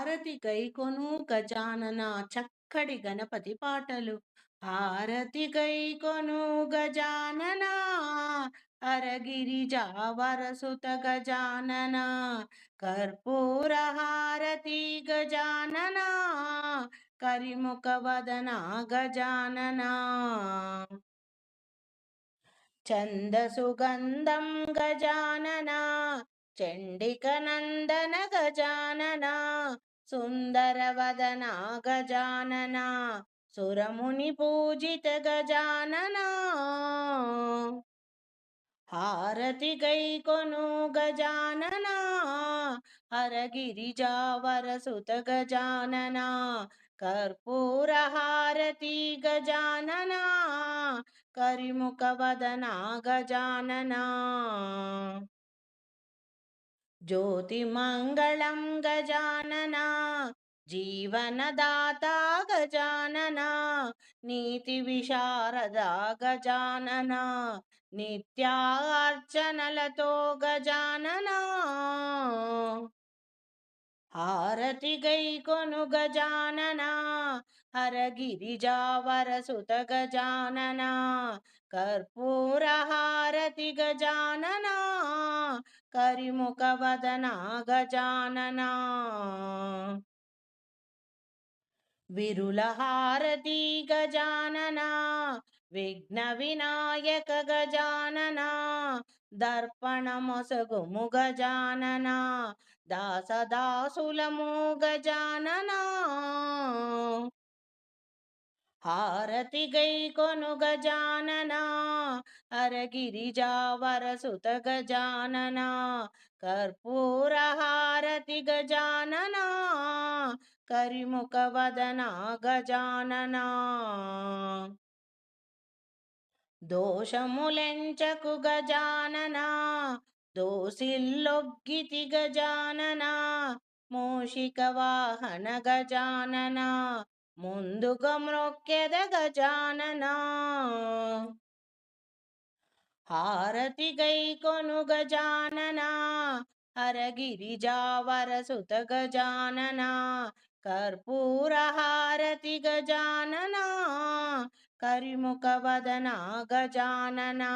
హారతి గైకొను గజానన చక్కడి గణపతి పాటలు. హారతి గైకొను గజానన అరగిరి జావరసుత గజానన కర్పూర హారతి గజానన కరిముఖ వదన గజానన. చందసుగంధం గజానన చండిక నందన గజానన సుందరవదనా గజాననా సురముని పూజిత గజాననా. హారతి గైకొను గజానన హరగిరిజావరసుత గజాననా కర్పూర హారతి గజాననా కరిముఖ వదన గజానన. జ్యోతిమంగళం గజానన జీవనదాత గజానన నీతి విశారద గజానన నిత్యార్చనలతో గజాననా. హారతి గైకొను గజానన హరగిరిజావరసుత గజాననా కర్పూర హారతి గజాననా కరిముఖ వదనా గజాననా. విరులహారతి గజాననా విఘ్న వినాయక గజాననా దర్పణమొసగుము గజాననా దాసదాసులము గజాననా. హారతి గైకొను గజాననా అరగిరిజావరసుత గజాననా కర్పూర హారతి గజాననా. కరిముఖవదనా గజాననా దోషములెంచకు గజాననా. దోసిల్లొగ్గితి గజాననా మూషిక వాహన గజాననా ముందుగా మ్రొక్కెద గజాననా హారతి గైకొను గజానన హరగిరిజావరసుత గజాననా కర్పూరహారతి గజాననా కరిముఖ వదనా గజాననా